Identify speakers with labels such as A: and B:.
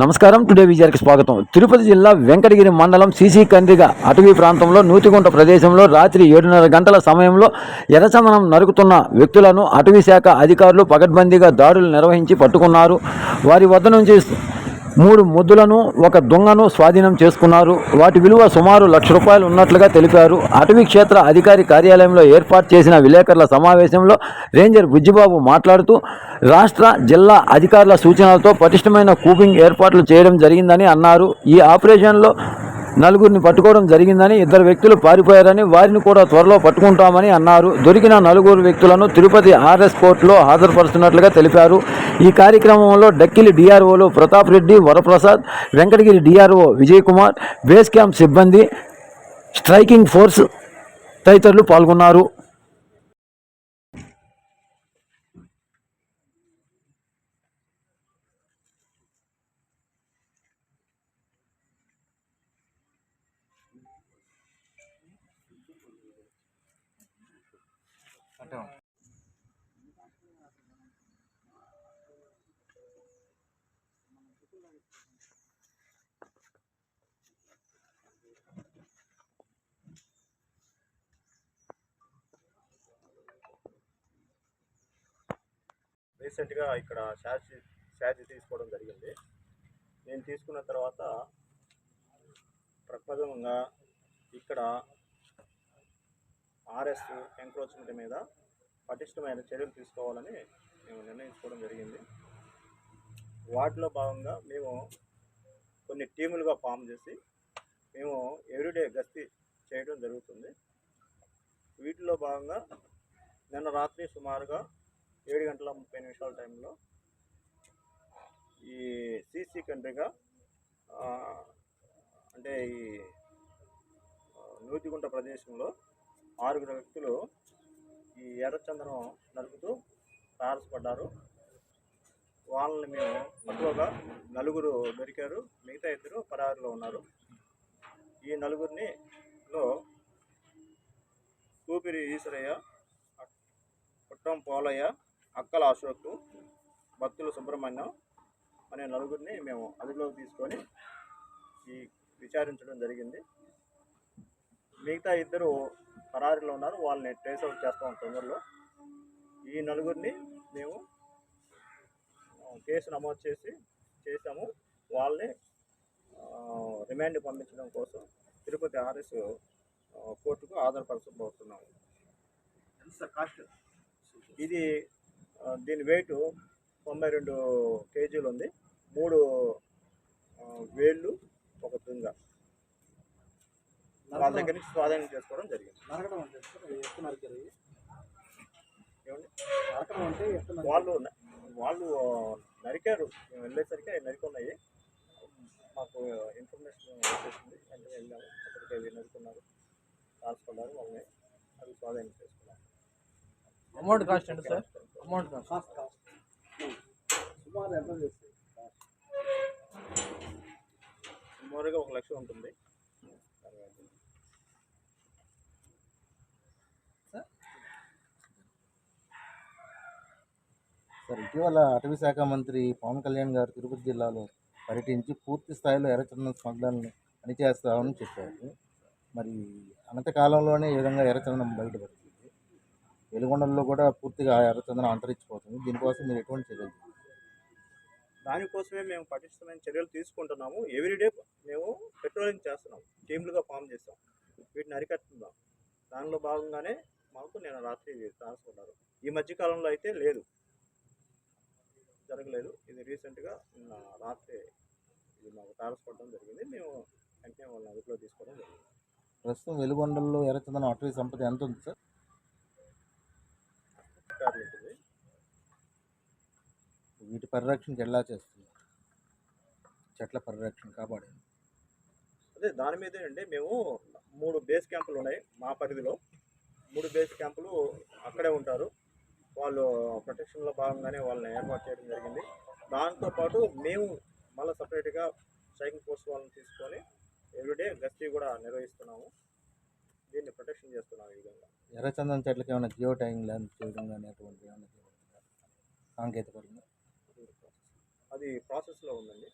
A: నమస్కారం. టుడే విజయానికి స్వాగతం. తిరుపతి జిల్లా వెంకటగిరి మండలం సీసీ కందిగా అటవీ ప్రాంతంలో నూతిగుంట ప్రదేశంలో రాత్రి ఏడున్నర గంటల సమయంలో ఎర్రచందనం నరుకుతున్న వ్యక్తులను అటవీ శాఖ అధికారులు పకడ్బందీగా దాడులు నిర్వహించి పట్టుకున్నారు. వారి వద్ద నుంచి మూడు ముద్దులను ఒక దొంగను స్వాధీనం చేసుకున్నారు. వాటి విలువ సుమారు లక్ష రూపాయలు ఉన్నట్లుగా తెలిపారు. అటవీ క్షేత్ర అధికారి కార్యాలయంలో ఏర్పాటు చేసిన విలేకరుల సమావేశంలో రేంజర్ బుజ్జిబాబు మాట్లాడుతూ రాష్ట్ర జిల్లా అధికారుల సూచనలతో పటిష్టమైన కూపింగ్ ఏర్పాట్లు చేయడం జరిగిందని అన్నారు. ఈ ఆపరేషన్లో నలుగురిని పట్టుకోవడం జరిగిందని ఇద్దరు వ్యక్తులు పారిపోయారని వారిని కూడా త్వరలో పట్టుకుంటామని అన్నారు. దొరికిన నలుగురు వ్యక్తులను తిరుపతి ఆర్ఎస్ కోర్టులో హాజరుపరుస్తున్నట్లుగా తెలిపారు. ఈ కార్యక్రమంలో Dakkili డిఆర్ఓలు Pratap Reddy Varaprasad Venkatagiri DRO Vijay Kumar base camp సిబ్బంది స్ట్రైకింగ్ ఫోర్స్ తదితరులు పాల్గొన్నారు.
B: రీసెంట్గా ఇక్కడ ఛార్జ్ ఛార్జ్ తీసుకోవడం జరిగింది. నేను తీసుకున్న తర్వాత ప్రప్రథమంగా ఇక్కడ ఆర్ఎస్ ఎంక్రోచ్మెంట్ మీద పటిష్టమైన చర్యలు తీసుకోవాలని మేము నిర్ణయించుకోవడం జరిగింది. వాటిలో భాగంగా మేము కొన్ని టీములుగా ఫామ్ చేసి మేము ఎవ్రీడే గస్తీ చేయడం జరుగుతుంది. వీటిలో భాగంగా నిన్న రాత్రి సుమారుగా ఏడు గంటల ముప్పై నిమిషాల టైంలో ఈ సీసీ కంట్రీగా అంటే ఈ నూతిగుంట ప్రదేశంలో ఆరుగురు వ్యక్తులు ఈ ఎర్రచందనం నలుపుతూ తారసపడ్డారు. వాళ్ళని మేము ఎక్కువగా నలుగురు దొరికారు. మిగతా ఇద్దరు పరారులో ఉన్నారు. ఈ నలుగురిని లో కూపిరి ఈశ్వరయ్య పుట్టం పోలయ్య అక్కల అశోక్ భక్తుల సుబ్రహ్మణ్యం అనే నలుగురిని మేము అదుపులోకి తీసుకొని ఈ విచారించడం జరిగింది. మిగతా ఇద్దరు పరారీలో ఉన్నారు. వాళ్ళని ట్రేస్ అవుట్ చేస్తాం తొందరలో. ఈ నలుగురిని మేము కేసు నమోదు చేసి చేశాము. వాళ్ళని రిమాండ్ పంపించడం కోసం తిరుపతి ఆర్ఎస్ కోర్టుకు ఆధారపరచబోతున్నాము. ఇది దీని వెయిట్ తొంభై రెండు కేజీలు ఉంది. మూడు వేళ్ళు ఒక తుంగ వాళ్ళ దగ్గర నుంచి స్వాధీనం చేసుకోవడం జరిగింది.
C: అంటే అంటే
B: వాళ్ళు వాళ్ళు నరికారు. మేము వెళ్ళేసరికి అవి నరికి ఉన్నాయి మాకు ఇన్ఫర్మేషన్ వచ్చేసింది. వెంటనే వెళ్ళాము. అక్కడికి అవి నరుకున్నారు. రాసుకున్నారు వాళ్ళని. అవి స్వాధీనం చేసుకున్నాము
D: అమౌంట్ కాస్ట్ ఎంత sir amount cost
C: cost cost. సుమారు ఎంత
B: సుమారుగా ఒక లక్ష ఉంటుంది.
E: సార్? ఇటీవల అటవీ శాఖ మంత్రి పవన్ కళ్యాణ్ గారు తిరుపతి జిల్లాలో పర్యటించి పూర్తి స్థాయిలో ఎర్రచందనం స్మగ్లర్ని అణిచేస్తామని చెప్పారు. మరి అనంత కాలంలోనే ఈ విధంగా ఎర్రచందనం బయటపడుతుంది వెలుగొండల్లో కూడా పూర్తిగా ఎర్రచందనం అంతరించిపోతుంది. దీనికోసం మీరు ఎటువంటి చర్యలు?
B: దానికోసమే మేము పటిష్టమైన చర్యలు తీసుకుంటున్నాము. ఎవ్రీడే మేము పెట్రోలింగ్ చేస్తున్నాం. టీమ్లుగా ఫామ్ చేస్తాం వీటిని అరికట్టున్నాం దానిలో భాగంగానే మాకు నేను రాత్రి రాసుకున్నారు ఈ మధ్య కాలంలో అయితే లేదు. జరగలేదు. ఇది రీసెంట్గా నిన్న రాత్రి ఇది మాకు తారసపడడం జరిగింది. మేము వెంటనే వాళ్ళని అదుపులో తీసుకోవడం జరిగింది.
E: ప్రస్తుతం వెలుగొండల్లో ఎర్రచందనం అటవీ సంపద ఎంత ఉంది సార్?
B: ఉంటుంది.
E: వీటి పరిరక్షణకి ఎలా చేస్తుంది చెట్ల పరిరక్షణ కాపాడేది
B: అదే దాని మీదే అండి మేము మూడు బేస్ క్యాంపులు ఉన్నాయి మా పరిధిలో. మూడు బేస్ క్యాంపులు అక్కడే ఉంటారు. వాళ్ళు ప్రొటెక్షన్లో భాగంగానే వాళ్ళని ఏర్పాటు చేయడం జరిగింది. దాంతోపాటు మేము మళ్ళీ సపరేట్గా స్ట్రైకింగ్ ఫోర్స్ వాళ్ళని తీసుకొని ఎవ్రీడే గస్తీ కూడా నిర్వహిస్తున్నాము. దీన్ని ప్రొటెక్షన్ చేస్తున్నాము ఈ విధంగా.
E: ఎర్రచందనం చెట్లకి ఏమైనా జియో ట్యాగింగ్ ల్యాండ్ చేయడం కానీ అటువంటి ఏమైనా సాంకేతిక పరంగా
B: అది ప్రాసెస్లో ఉందండి.